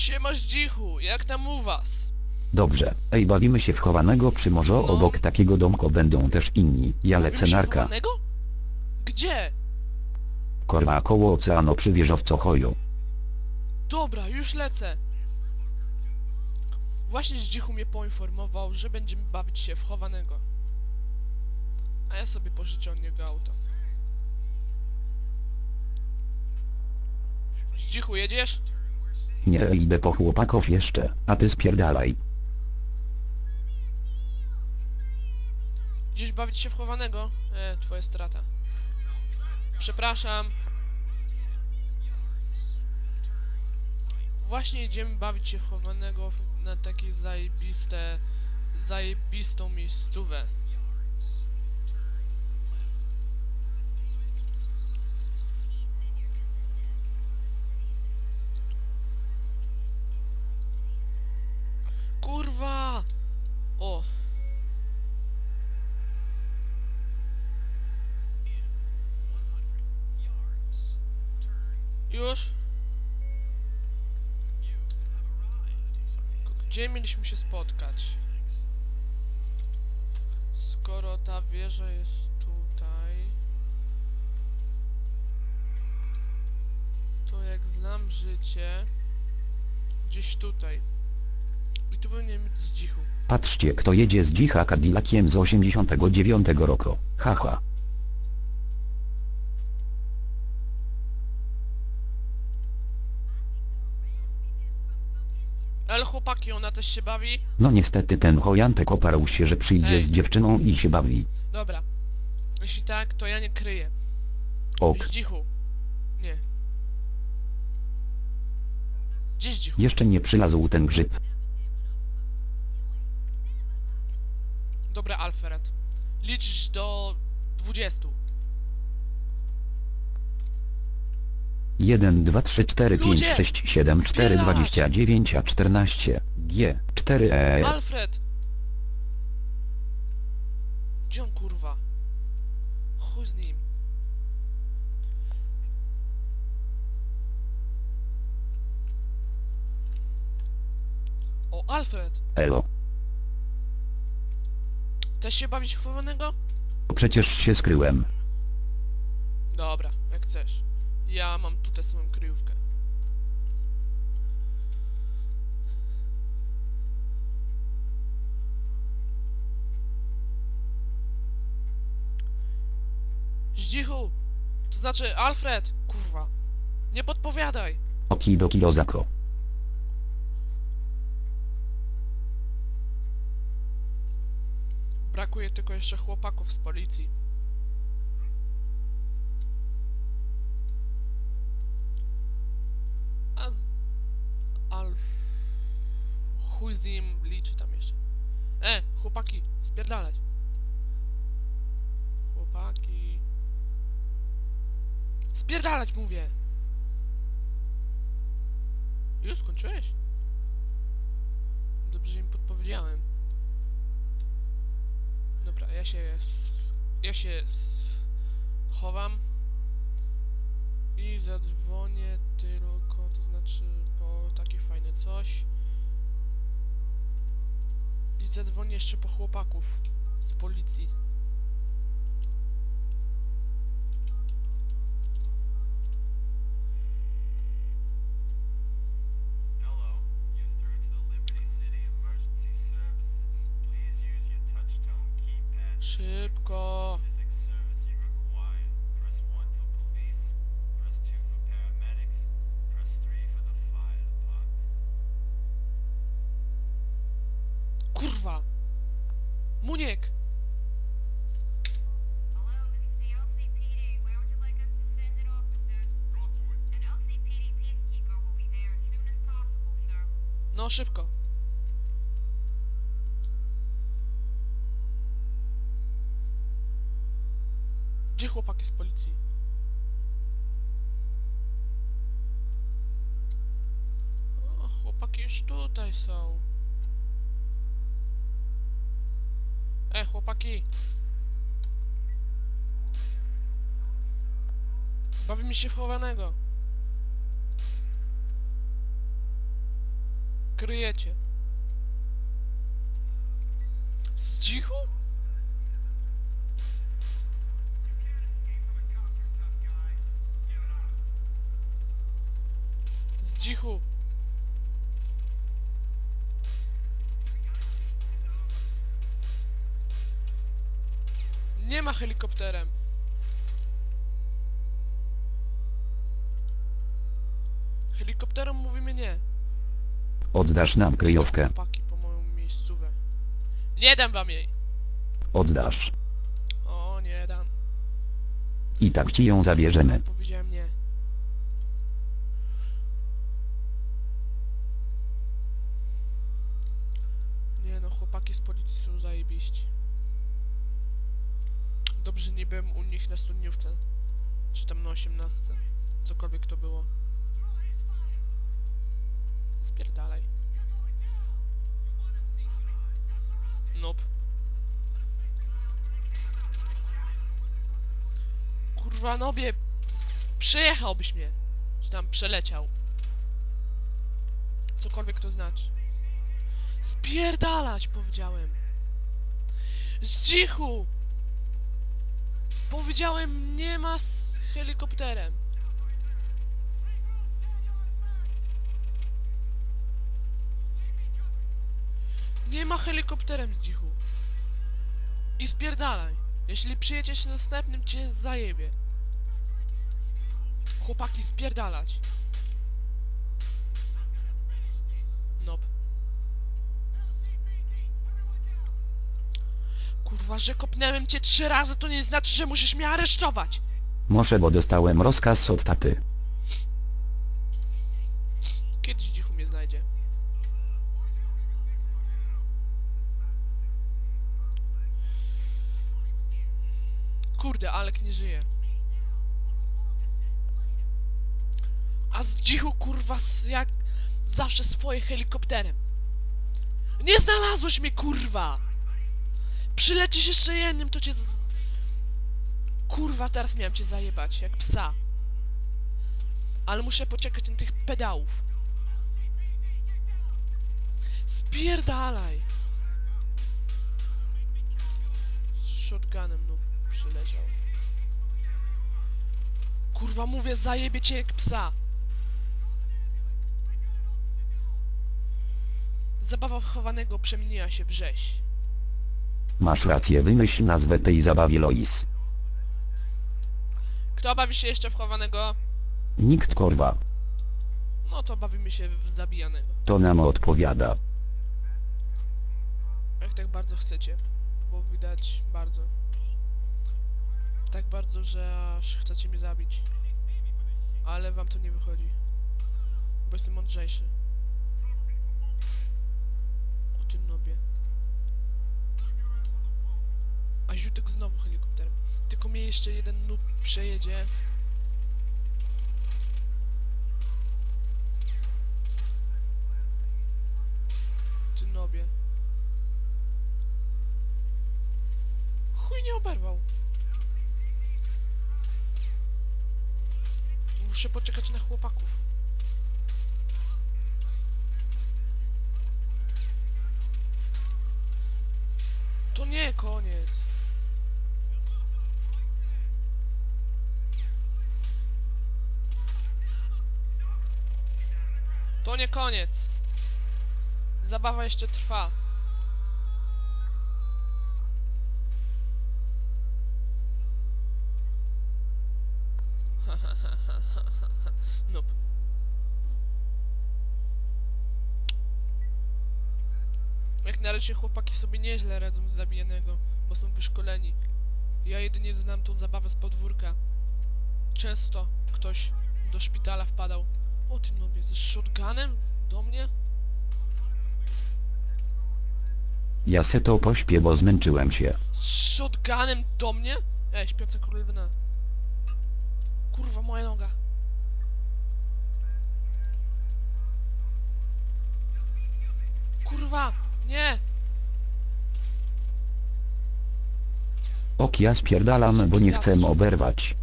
Siema dzichu, jak tam u was? Dobrze. Ej, bawimy się w chowanego przy morzu No. obok takiego domku będą też inni. Ja lecę Bawimy się narka. chowanego? Gdzie? Korwa koło oceanu przy wieżowcu Hoju. Dobra, już lecę. Właśnie Zdzichu mnie poinformował, że będziemy bawić się w chowanego. A ja sobie pożyczę od niego auto. Zdzichu, jedziesz? Nie idę po chłopaków jeszcze, a ty spierdalaj. Gdzieś bawić się w chowanego? E, twoja strata. Przepraszam. Właśnie idziemy bawić się w chowanego na takie zajebiste, zajebistą miejscówę. Już? Gdzie mieliśmy się spotkać? Skoro ta wieża jest tutaj... To jak znam życie... Gdzieś tutaj. I tu powinien być z dzichu. Patrzcie kto jedzie z dzicha Cadillaciem z 89 roku. Haha. Ale ona też się bawi? No niestety ten chojantek oparł się, że przyjdzie Ej. z dziewczyną i się bawi. Dobra. Jeśli tak, to ja nie kryję. Ok. Zdzichu. Nie. Gdzie zdzichu? Jeszcze nie przylazł ten grzyb. Dobra, Alfred. Liczysz do 20. 1, 2, 3, 4, 5, Ludzie! 6, 7, 4, Zbierać! 29, a 14. G, 4 E. Alfred! Gdzie on kurwa? Chuj z nim. O, Alfred! Elo. Też się bawić w chowanego? Przecież się skryłem. Dobra, jak chcesz. Ja mam tutaj swoją kryjówkę. Zdzichu! To znaczy Alfred! Kurwa! Nie podpowiadaj! Okidoki Ozako. Brakuje tylko jeszcze chłopaków z policji. A z... Alf... Chuj z nim liczy tam jeszcze. E, chłopaki, spierdalać. Chłopaki... Spierdalać mówię! Już skończyłeś? Dobrze im podpowiedziałem. Dobra, ja się... Ja się... Chowam. I zadzwonię tylko, to znaczy po takie fajne coś. I zadzwonię jeszcze po chłopaków z policji. As possible, sir. No, szybko. Gdzie chłopaki z policji? O, chłopaki już tutaj są. E, chłopaki! Bawimy się w chowanego. kryjecie? Z cichu? Cichu. Nie ma helikopterem. Helikopterem mówimy nie. Oddasz nam kryjówkę. Chłopaki po moją miejscówę. Nie dam wam jej. Oddasz. O, nie dam. I tak ci ją zabierzemy. Powiedziałem. Nie no, chłopaki z policji są Dobrze nie byłem u nich na studniówce. Czy tam na osiemnastce. Cokolwiek to było. Spierdalaj. Nope. Kurwa, nobie! Przejechałbyś mnie! Czy tam przeleciał? Cokolwiek to znaczy. Spierdalać, powiedziałem! Z cichu! Powiedziałem, nie ma z helikopterem. Nie ma helikopterem z dzichu. I spierdalaj. Jeśli przyjedziesz następnym, cię zajebie. Chłopaki, spierdalać. Kurwa, że kopnęłem cię trzy razy, to nie znaczy, że musisz mnie aresztować. Muszę, bo dostałem rozkaz od taty. Kiedyś dzichu mnie znajdzie. Kurde, Alek nie żyje. A z dzichu kurwa s- jak zawsze swoje helikopterem. Nie znalazłeś mnie kurwa! Przylecisz jeszcze jednym, to cię z... Kurwa, teraz miałem cię zajebać, jak psa. Ale muszę poczekać na tych pedałów. Spierdalaj! Z shotgunem, no, przyleciał. Kurwa, mówię, zajebie cię jak psa. Zabawa chowanego przemieniła się w rzeź. Masz rację, wymyśl nazwę tej zabawie Lois. Kto bawi się jeszcze w chowanego? Nikt korwa. No to bawimy się w zabijanego. To nam odpowiada. Jak tak bardzo chcecie. Bo widać bardzo. Tak bardzo, że aż chcecie mnie zabić. Ale wam to nie wychodzi. Bo jestem mądrzejszy. O tym nobie. A Ziutek znowu helikopterem. Tylko mnie jeszcze jeden noob przejedzie. To nie koniec. Zabawa jeszcze trwa. Nope. Jak na razie chłopaki sobie nieźle radzą z zabijanego, bo są wyszkoleni. Ja jedynie znam tą zabawę z podwórka. Często ktoś do szpitala wpadał. O ty nobie, ze shotgunem? Do mnie? Ja se to pośpię, bo zmęczyłem się. Z shotgunem do mnie? Ej, śpiąca królowyna. Kurwa, moja noga. Kurwa, nie! Ok, ja spierdalam, bo nie chcę oberwać.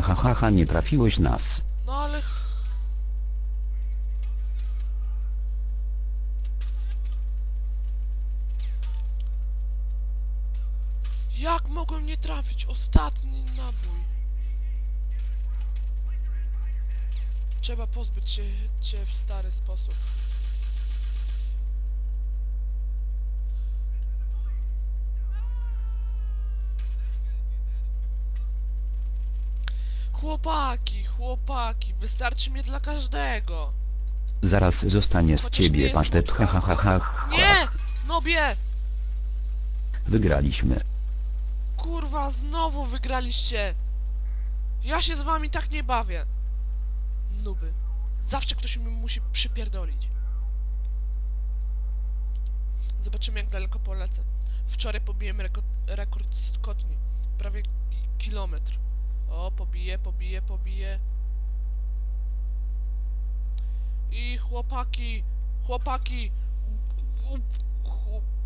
Ha ha ha ha nie trafiłeś nas. No ale... Jak mogłem nie trafić? Ostatni nabój. Trzeba pozbyć się cię w stary sposób. Chłopaki, chłopaki, wystarczy mnie dla każdego. Zaraz zostanie z Chociaż nie ciebie jest pasztet ha ha ha ha ha. Nie! Nobie! Wygraliśmy. Kurwa, znowu wygraliście! Ja się z wami tak nie bawię. Nuby. Zawsze ktoś mi musi przypierdolić. Zobaczymy jak daleko polecę. Wczoraj pobiłem reko- rekord skotni. Prawie ki- kilometr. O, pobije, pobije, pobije. I chłopaki, chłopaki. Chłop.